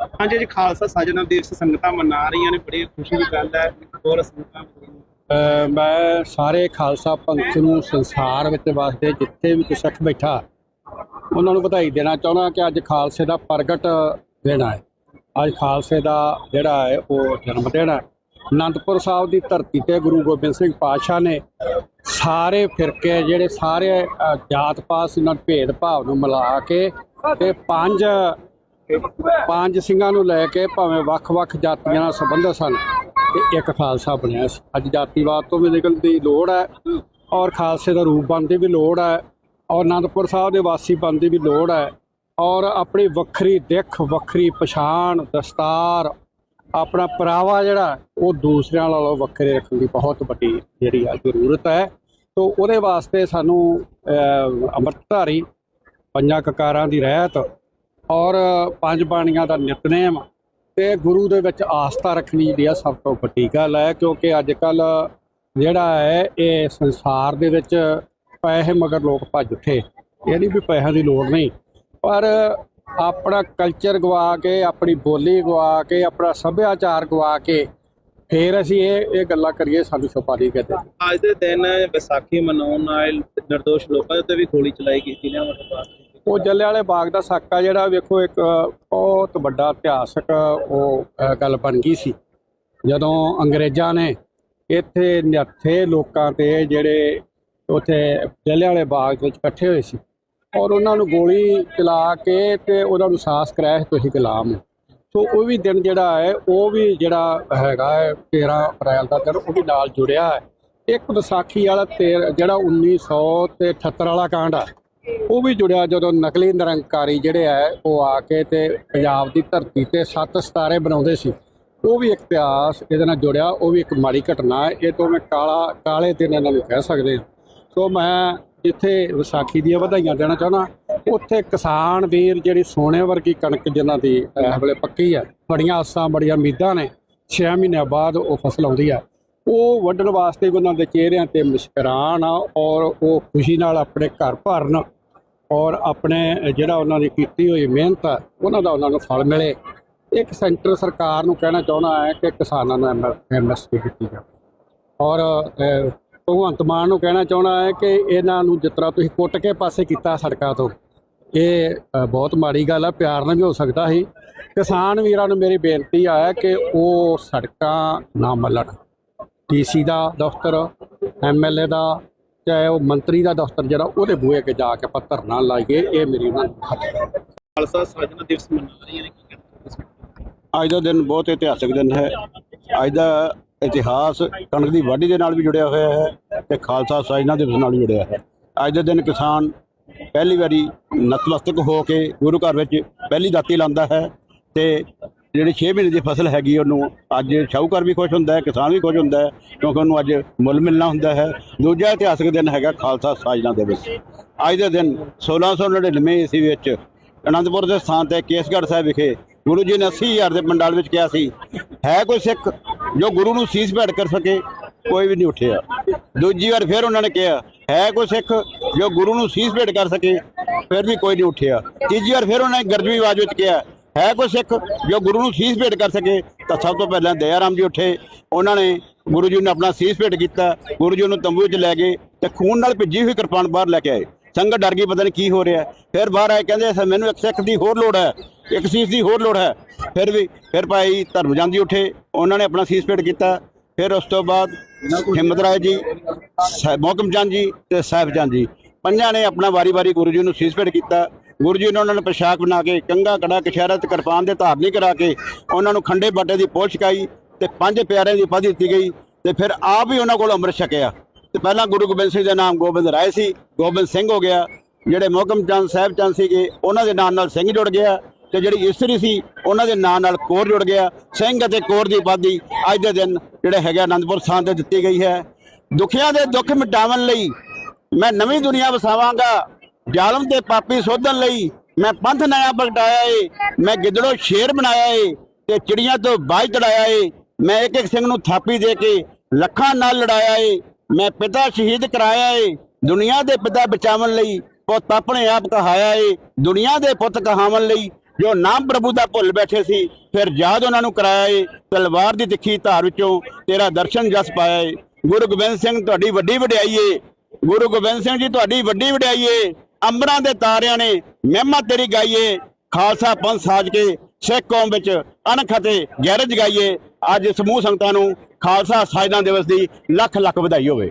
ਹਾਂਜੀ ਜੀ ਖਾਲਸਾ ਸਾਜਣਾ ਦਿਵਸ ਸੰਗਤਾਂ ਮਨਾ ਰਹੀਆਂ ਨੇ ਬੜੀ ਖੁਸ਼ੀ ਦੀ ਗੱਲ ਹੈ ਹੋਰ ਸੰਗਤਾਂ ਮੈਂ ਸਾਰੇ ਖਾਲਸਾ ਪੰਥ ਨੂੰ ਸੰਸਾਰ ਵਿੱਚ ਵਸਦੇ ਜਿੱਥੇ ਵੀ ਕੋਈ ਸਿੱਖ ਬੈਠਾ ਉਹਨਾਂ ਨੂੰ ਵਧਾਈ ਦੇਣਾ ਚਾਹੁੰਦਾ ਕਿ ਅੱਜ ਖਾਲਸੇ ਦਾ ਪ੍ਰਗਟ ਦਿਨ ਹੈ। ਅੱਜ ਖਾਲਸੇ ਦਾ ਜਿਹੜਾ ਹੈ ਉਹ ਜਨਮ ਦਿਨ ਹੈ। ਅਨੰਦਪੁਰ ਸਾਹਿਬ ਦੀ ਧਰਤੀ ਤੇ ਗੁਰੂ ਗੋਬਿੰਦ ਸਿੰਘ ਪਾਤਸ਼ਾਹ ਨੇ ਸਾਰੇ ਫਿਰਕੇ ਜਿਹੜੇ ਸਾਰੇ ਜਾਤ ਪਾਤ ਸੀ, ਉਹਨਾਂ ਦੇ ਭੇਦ ਭਾਵ ਨੂੰ ਮਿਲਾ ਕੇ ਤੇ ਪੰਜ ਪੰਜ ਸਿੰਘਾਂ ਨੂੰ ਲੈ ਕੇ ਭਾਵੇਂ ਵੱਖ-ਵੱਖ ਜਾਤੀਆਂ ਨਾਲ ਸੰਬੰਧਿਤ ਸਨ ਤੇ ਇੱਕ ਖਾਲਸਾ ਬਣਿਆ ਸੀ। ਅੱਜ ਜਾਤੀਵਾਦ ਤੋਂ ਵੀ ਨਿਕਲਣ ਦੀ ਲੋੜ ਹੈ ਔਰ ਖਾਲਸੇ ਦਾ ਰੂਪ ਬਣਨ ਦੀ ਵੀ ਲੋੜ ਹੈ ਔਰ ਅਨੰਦਪੁਰ ਸਾਹਿਬ ਦੇ ਵਾਸੀ ਬਣਨ ਦੀ ਵੀ ਲੋੜ ਹੈ ਔਰ ਆਪਣੀ ਵੱਖਰੀ ਦਿੱਖ, ਵੱਖਰੀ ਪਛਾਣ, ਦਸਤਾਰ, ਆਪਣਾ ਪਰਾਵਾ ਜਿਹੜਾ, ਉਹ ਦੂਸਰਿਆਂ ਨਾਲੋਂ ਵੱਖਰੇ ਰੱਖਣ ਦੀ ਬਹੁਤ ਵੱਡੀ ਜਿਹੜੀ ਆ ਜ਼ਰੂਰਤ ਹੈ। ਤੋਂ ਉਹਦੇ ਵਾਸਤੇ ਸਾਨੂੰ ਅੰਮ੍ਰਿਤਧਾਰੀ ਪੰਜਾਂ ਕਕਾਰਾਂ ਦੀ ਰਹਿਤ ਔਰ ਪੰਜ ਬਾਣੀਆਂ ਦਾ ਨਿਤਨੇਮ ਤੇ ਗੁਰੂ ਦੇ ਵਿੱਚ ਆਸਥਾ ਰੱਖਣੀ ਜਿਹੜੀ ਆ ਸਭ ਤੋਂ ਵੱਡੀ ਗੱਲ ਹੈ, ਕਿਉਂਕਿ ਅੱਜ ਕੱਲ ਜਿਹੜਾ ਹੈ, ਇਹ ਸੰਸਾਰ ਦੇ ਵਿੱਚ ਪੈਸੇ ਮਗਰ ਲੋਕ ਭੱਜ ਉੱਠੇ। ਇਹ ਨਹੀਂ ਵੀ ਪੈਸਿਆਂ ਦੀ ਲੋੜ ਨਹੀਂ, ਪਰ ਆਪਣਾ ਕਲਚਰ ਗਵਾ ਕੇ, ਆਪਣੀ ਬੋਲੀ ਗਵਾ ਕੇ, ਆਪਣਾ ਸੱਭਿਆਚਾਰ ਗਵਾ ਕੇ ਫੇਰ ਅਸੀਂ ਇਹ ਇਹ ਗੱਲਾਂ ਕਰੀਏ ਸਾਨੂੰ ਛੁਪਾ ਨਹੀਂ ਕਰਦੇ ਅੱਜ ਦੇ ਦਿਨ ਵਿਸਾਖੀ ਮਨਾਉਣ ਨਾਲ ਨਿਰਦੋਸ਼ ਲੋਕਾਂ ਦੇ ਉੱਤੇ ਵੀ ਗੋਲੀ ਚਲਾਈ ਗਈ ਸੀ ਨਾ ਮਤਲਬ ਉਹ ਜੱਲਿਆਂਵਾਲੇ ਬਾਗ ਦਾ ਸਾਕਾ ਜਿਹੜਾ ਵੇਖੋ ਇੱਕ ਬਹੁਤ ਵੱਡਾ ਇਤਿਹਾਸਕ ਉਹ ਗੱਲ ਬਣ ਗਈ ਸੀ। ਜਦੋਂ ਅੰਗਰੇਜ਼ਾਂ ਨੇ ਇੱਥੇ ਨੱਥੇ ਲੋਕਾਂ ਤੇ ਜਿਹੜੇ ਉੱਥੇ ਵਾਲੇ ਬਾਗ ਵਿੱਚ ਇਕੱਠੇ ਹੋਏ ਸੀ ਔਰ ਉਹਨਾਂ ਨੂੰ ਗੋਲੀ ਚਲਾ ਕੇ ਤੇ ਉਹਨਾਂ ਨੂੰ ਸਾਹਸ ਕਰਾਇਆ ਤੁਸੀਂ ਗੁਲਾਮ ਸੋ ਉਹ ਵੀ ਦਿਨ ਜਿਹੜਾ ਹੈ, ਉਹ ਵੀ ਜਿਹੜਾ ਹੈਗਾ ਹੈ 13 ਅਪ੍ਰੈਲ ਦਾ ਦਿਨ, ਉਹ ਵੀ ਨਾਲ ਜੁੜਿਆ ਹੈ। ਇੱਕ ਵਿਸਾਖੀ ਵਾਲਾ ਤੇਰ- ਜਿਹੜਾ 1900 ਤੇ 78 ਵਾਲਾ ਕਾਂਡ ਆ ਉਹ ਵੀ ਜੁੜਿਆ ਜਦੋਂ ਨਕਲੀ ਨਿਰੰਕਾਰੀ ਜਿਹੜੇ ਆ, ਉਹ ਆ ਕੇ ਤੇ ਪੰਜਾਬ ਦੀ ਧਰਤੀ ਤੇ ਸੱਤ ਸਤਾਰੇ ਬਣਾਉਂਦੇ ਸੀ। ਉਹ ਵੀ ਇਤਿਹਾਸ ਇਹਦੇ ਨਾਲ ਜੁੜਿਆ, ਉਹ ਵੀ ਇੱਕ ਮਾੜੀ ਘਟਨਾ ਹੈ। ਇਹ ਤੋਂ ਮੈਂ ਕਾਲਾ, ਕਾਲੇ ਦਿਨ ਇਹਨਾਂ ਨੂੰ ਕਹਿ ਸਕਦੇ ਹਾਂ। ਸੋ ਮੈਂ ਜਿੱਥੇ ਵਿਸਾਖੀ ਦੀਆਂ ਵਧਾਈਆਂ ਦੇਣਾ ਚਾਹੁੰਦਾ, ਉੱਥੇ ਕਿਸਾਨ ਵੀਰ ਜਿਹੜੀ ਸੋਨੇ ਵਰਗੀ ਕਣਕ ਜਿਨ੍ਹਾਂ ਦੀ ਇਸ ਵੇਲੇ ਪੱਕੀ ਹੈ, ਬੜੀਆਂ ਆਸਾਂ, ਬੜੀਆਂ ਉਮੀਦਾਂ ਨੇ 6 ਮਹੀਨਿਆਂ ਬਾਅਦ ਉਹ ਫਸਲ ਆਉਂਦੀ ਆ ਉਹ ਵੱਢਣ ਵਾਸਤੇ ਵੀ ਉਹਨਾਂ ਦੇ ਚਿਹਰਿਆਂ ਤੇ ਮੁਸਕਰਾਹਟ ਆ ਔਰ ਉਹ ਖੁਸ਼ੀ ਨਾਲ ਆਪਣੇ ਘਰ ਭਰਨ ਔਰ ਆਪਣੇ ਜਿਹੜਾ ਉਹਨਾਂ ਦੀ ਕੀਤੀ ਹੋਈ ਮਿਹਨਤ ਆ, ਉਹਨਾਂ ਦਾ ਉਹਨਾਂ ਨੂੰ ਫਲ ਮਿਲੇ। ਇੱਕ ਸੈਂਟਰ ਸਰਕਾਰ ਨੂੰ ਕਹਿਣਾ ਚਾਹੁੰਦਾ ਹੈ ਕਿ ਕਿਸਾਨਾਂ ਨੂੰ ਐਮਐਸਪੀ ਦਿੱਤੀ ਜਾਵੇ। ਔਰ ਭਗਵੰਤ ਮਾਨ ਨੂੰ ਕਹਿਣਾ ਚਾਹੁੰਦਾ ਹੈ ਕਿ ਇਹਨਾਂ ਨੂੰ ਜਿਸ ਤਰ੍ਹਾਂ ਤੁਸੀਂ ਕੁੱਟ ਕੇ ਪਾਸੇ ਕੀਤਾ ਸੜਕਾਂ ਤੋਂ, ਇਹ ਬਹੁਤ ਮਾੜੀ ਗੱਲ ਆ, ਪਿਆਰ ਨਾਲ ਵੀ ਹੋ ਸਕਦਾ ਸੀ। ਕਿਸਾਨ ਵੀਰਾਂ ਨੂੰ ਮੇਰੀ ਬੇਨਤੀ ਆ ਕਿ ਉਹ ਸੜਕਾਂ ਨਾ ਮੱਲਣ। ਡੀਸੀ ਦਾ ਦਫ਼ਤਰ ਐਮਐਲਏ ਦਾ ਚਾਹੇ ਉਹ ਮੰਤਰੀ ਦਾ ਦਫ਼ਤਰ ਜਿਹੜਾ ਉਹਦੇ ਬੂਹੇ ਅੱਗੇ ਜਾ ਕੇ ਆਪਾਂ ਧਰਨਾ ਲਾਈਏ ਇਹ ਮੇਰੀ ਉਹਨਾਂ ਨੂੰ ਖਾਲਸਾ ਸਾਜਣਾ ਦਿਵਸ ਮਨਾ ਰਹੀਆਂ ਨੇ? ਅੱਜ ਦਾ ਦਿਨ ਬਹੁਤ ਇਤਿਹਾਸਕ ਦਿਨ ਹੈ। ਅੱਜ ਦਾ ਇਤਿਹਾਸ ਕਣਕ ਦੀ ਵਾਢੀ ਦੇ ਨਾਲ ਵੀ ਜੁੜਿਆ ਹੋਇਆ ਹੈ ਤੇ ਖਾਲਸਾ ਸਾਜਨਾ ਦਿਵਸ ਨਾਲ ਵੀ ਜੁੜਿਆ ਹੈ। ਅੱਜ ਦੇ ਦਿਨ ਕਿਸਾਨ ਪਹਿਲੀ ਵਾਰੀ ਨਤਮਸਤਕ ਹੋ ਕੇ ਗੁਰੂ ਘਰ ਵਿੱਚ ਪਹਿਲੀ ਦਾਤੀ ਲਾਉਂਦਾ ਹੈ ਤੇ ਜਿਹੜੀ 6 ਮਹੀਨੇ ਦੀ ਫਸਲ ਹੈਗੀ ਉਹਨੂੰ, ਅੱਜ ਸ਼ਾਹੂਕਾਰ ਵੀ ਖੁਸ਼ ਹੁੰਦਾ ਹੈ, ਕਿਸਾਨ ਵੀ ਖੁਸ਼ ਹੁੰਦਾ ਹੈ, ਕਿਉਂਕਿ ਉਹਨੂੰ ਅੱਜ ਮੁੱਲ ਮਿਲਣਾ ਹੁੰਦਾ ਹੈ। ਦੂਜਾ ਇਤਿਹਾਸਕ ਦਿਨ ਹੈਗਾ ਖਾਲਸਾ ਸਾਜਨਾ ਦੇ ਵਿੱਚ। ਅੱਜ ਦੇ ਦਿਨ 1699 ਈਸਵੀ ਵਿੱਚ ਅਨੰਦਪੁਰ ਦੇ ਸਥਾਨ ਤੇ ਕੇਸਗੜ੍ਹ ਸਾਹਿਬ ਵਿਖੇ ਗੁਰੂ ਜੀ ਨੇ 80000 ਦੇ ਪੰਡਾਲ ਵਿੱਚ ਕਿਹਾ ਸੀ, ਹੈ ਕੋਈ ਸਿੱਖ ਜੋ ਗੁਰੂ ਨੂੰ ਸੀਸ ਭੇਟ ਕਰ ਸਕੇ? ਕੋਈ ਵੀ ਨਹੀਂ ਉੱਠਿਆ। ਦੂਜੀ ਵਾਰ ਫਿਰ ਉਹਨਾਂ ਨੇ ਕਿਹਾ, ਹੈ ਕੋਈ ਸਿੱਖ ਜੋ ਗੁਰੂ ਨੂੰ ਸੀਸ ਭੇਟ ਕਰ ਸਕੇ? ਫਿਰ ਵੀ ਕੋਈ ਨਹੀਂ ਉੱਠਿਆ। ਤੀਜੀ ਵਾਰ ਫਿਰ ਉਹਨਾਂ ਨੇ ਗਰਜਵੀ ਆਵਾਜ਼ ਵਿੱਚ ਕਿਹਾ ਹੈ ਕੋਈ ਸਿੱਖ ਜੋ ਗੁਰੂ ਨੂੰ ਸੀਸ ਭੇਟ ਕਰ ਸਕੇ, ਤਾਂ ਸਭ ਤੋਂ ਪਹਿਲਾਂ ਦਇਆ ਰਾਮ ਜੀ ਉੱਠੇ। ਉਹਨਾਂ ਨੇ ਗੁਰੂ ਜੀ ਨੂੰ ਆਪਣਾ ਸੀਸ ਭੇਟ ਕੀਤਾ, ਗੁਰੂ ਜੀ ਨੂੰ ਤੰਬੂ 'ਚ ਲੈ ਗਏ ਤੇ ਖੂਨ ਨਾਲ ਭਿੱਜੀ ਹੋਈ ਕਿਰਪਾਨ ਬਾਹਰ ਲੈ ਕੇ ਆਏ। ਸੰਗਤ ਡਰ ਗਈ, ਪਤਾ ਨਹੀਂ ਕੀ ਹੋ ਰਿਹਾ। ਫਿਰ ਬਾਹਰ ਆਏ, ਕਹਿੰਦੇ ਮੈਨੂੰ ਇੱਕ ਸਿੱਖ ਦੀ ਹੋਰ ਲੋੜ ਹੈ, ਇੱਕ ਸੀਸ ਦੀ ਹੋਰ ਲੋੜ ਹੈ। ਫਿਰ ਵੀ, ਫਿਰ ਭਾਈ ਧਰਮਜੰਦ ਜੀ ਉੱਠੇ, ਉਹਨਾਂ ਨੇ ਆਪਣਾ ਸੀਸ ਭੇਟ ਕੀਤਾ। ਫਿਰ ਉਸ ਤੋਂ ਬਾਅਦ ਹਿੰਮਤ ਰਾਏ ਜੀ ਸਾਹਿਬ ਮੋਹਕਮ ਚੰਦ ਜੀ ਤੇ ਸਾਹਿਬ ਚੰਦ ਜੀ। ਪੰਜਾਂ ਨੇ ਆਪਣਾ ਵਾਰੀ-ਵਾਰੀ ਗੁਰੂ ਜੀ ਨੂੰ ਸੀਸ ਭੇਟ ਕੀਤਾ। ਗੁਰੂ ਜੀ ਨੇ ਉਹਨਾਂ ਨੂੰ ਪੋਸ਼ਾਕ ਬਣਾ ਕੇ ਕੰਗਾ ਕੜਾ ਕਸ਼ਹਿਰਾ ਤੇ ਕਿਰਪਾਨ ਦੇ ਧਾਰਨੀ ਕਰਾ ਕੇ ਉਹਨਾਂ ਨੂੰ ਖੰਡੇ ਬਾਟੇ ਦੀ ਪੋਛ ਛਕਾਈ ਤੇ ਪੰਜ ਪਿਆਰਿਆਂ ਦੀ ਉਪਾਧੀ ਦਿੱਤੀ ਗਈ ਤੇ ਫਿਰ ਆਪ ਹੀ ਉਹਨਾਂ ਕੋਲ ਅੰਮ੍ਰਿਤ ਛਕਿਆ। ਤੇ ਪਹਿਲਾਂ ਗੁਰੂ ਗੋਬਿੰਦ ਸਿੰਘ ਦਾ ਨਾਮ ਗੋਬਿੰਦ ਰਾਏ ਸੀ, ਗੋਬਿੰਦ ਸਿੰਘ ਹੋ ਗਿਆ। ਜਿਹੜੇ ਮੋਹਕਮ ਚੰਦ ਸਾਹਿਬ ਚੰਦ ਸੀਗੇ, ਉਹਨਾਂ ਦੇ ਨਾਮ ਨਾਲ ਸਿੰਘ ਜੁੜ ਗਿਆ ਤੇ ਜਿਹੜੀ ਇਸਤਰੀ ਸੀ, ਉਹਨਾਂ ਦੇ ਨਾਂ ਨਾਲ ਕੋਰ ਜੁੜ ਗਿਆ। ਸਿੰਘ ਅਤੇ ਕੋਰ ਦੀ ਉਪਾਧੀ ਅੱਜ ਦੇ ਦਿਨ ਜਿਹੜੇ ਹੈਗਾ ਆਨੰਦਪੁਰ ਸਾਹਿਬ ਤੇ ਦਿੱਤੀ ਗਈ ਹੈ। ਦੁਖੀਆਂ ਦੇ ਦੁੱਖ ਮਿਟਾਉਣ ਲਈ ਮੈਂ ਨਵੀਂ ਦੁਨੀਆ ਵਸਾਵਾਂਗਾ। ਜ਼ਾਲਮ ਤੇ ਪਾਪੀ ਸੋਧਣ ਲਈ ਮੈਂ ਪੰਥ ਨਇਆ ਪ੍ਰਗਟਾਇਆ ਏ, ਮੈਂ ਗਿੱਦੜੋ ਸ਼ੇਰ ਬਣਾਇਆ ਏ ਤੇ ਚਿੜੀਆਂ ਤੋਂ ਬਾਜ਼ ਚੜਾਇਆ ਏ, ਮੈਂ ਇੱਕ ਇੱਕ ਸਿੰਘ ਨੂੰ ਥਾਪੀ ਦੇ ਕੇ ਲੱਖਾਂ ਨਾਲ ਲੜਾਇਆ ਏ, ਮੈਂ ਪਿਤਾ ਸ਼ਹੀਦ ਕਰਾਇਆ ਏ, ਦੁਨੀਆ ਦੇ ਪਿਤਾ ਬਚਾਵਣ ਲਈ ਪੁੱਤ ਆਪਣੇ ਆਪ ਕਹਾਇਆ ਏ, ਦੁਨੀਆ ਦੇ ਪੁੱਤ ਕਹਾਵਣ ਲਈ ਜੋ ਨਾਮ ਪ੍ਰਭੂ ਦਾ ਭੁੱਲ ਬੈਠੇ ਸੀ, ਫਿਰ ਯਾਦ ਉਹਨਾਂ ਨੂੰ ਕਰਾਇਆ ਏ, ਤਲਵਾਰ ਦੀ ਤਿੱਖੀ ਧਾਰ ਵਿੱਚੋਂ ਤੇਰਾ ਦਰਸ਼ਨ ਜਸ ਪਾਇਆ ਏ। ਗੁਰੂ ਗੋਬਿੰਦ ਸਿੰਘ, ਤੁਹਾਡੀ ਵੱਡੀ ਵਡਿਆਈ ਏ। ਗੁਰੂ ਗੋਬਿੰਦ ਸਿੰਘ ਜੀ, ਤੁਹਾਡੀ ਵੱਡੀ ਵਡਿਆਈ ਏ। ਅੰਬਰਾਂ ਦੇ ਤਾਰਿਆਂ ਨੇ ਮਹਿਮਾ ਤੇਰੀ ਗਾਈਏ, ਖਾਲਸਾ ਪੰਥ ਸਾਜ ਕੇ ਸਿੱਖ ਕੌਮ ਵਿੱਚ ਅਣਖ ਅਤੇ ਗੈਰਜ ਗਾਈਏ। ਅੱਜ ਸਮੂਹ ਸੰਗਤਾਂ ਨੂੰ ਖਾਲਸਾ ਸਾਜਨਾ ਦਿਵਸ ਦੀ ਲੱਖ ਲੱਖ ਵਧਾਈ ਹੋਵੇ।